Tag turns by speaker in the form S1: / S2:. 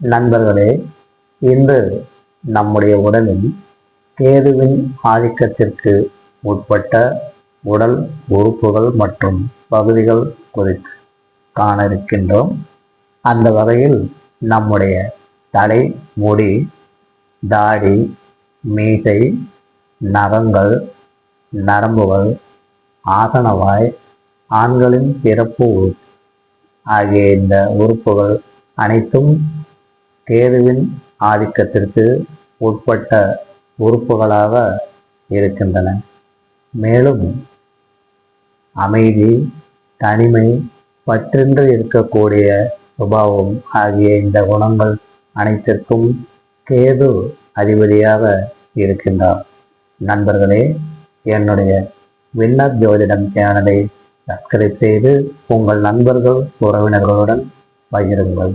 S1: நண்பர்களே இன்று நம்முடைய உடலில் கேதுவின் ஆதிக்கத்திற்கு உட்பட்ட உடல் உறுப்புகள் மற்றும் பகுதிகள் குறித்து காண இருக்கின்றோம். அந்த வகையில் நம்முடைய தலை முடி தாடி மீசை நகங்கள் நரம்புகள் ஆசனவாய் ஆண்களின் பிறப்பு உறுப்பு ஆகிய இந்த உறுப்புகள் அனைத்தும் கேதுவின் ஆதிக்கத்திற்கு உட்பட்ட உறுப்புகளாக இருக்கின்றன. மேலும் அமைதி தனிமை பற்றென்று இருக்கக்கூடிய சுபாவம் ஆகிய இந்த குணங்கள் அனைத்திற்கும் கேது அதிபதியாக இருக்கின்றார். நண்பர்களே என்னுடைய விண்ணர் ஜோதிடம் சேனலை சப்ஸ்கிரைப் செய்து உங்கள் நண்பர்கள் உறவினர்களுடன் பகிருங்கள்.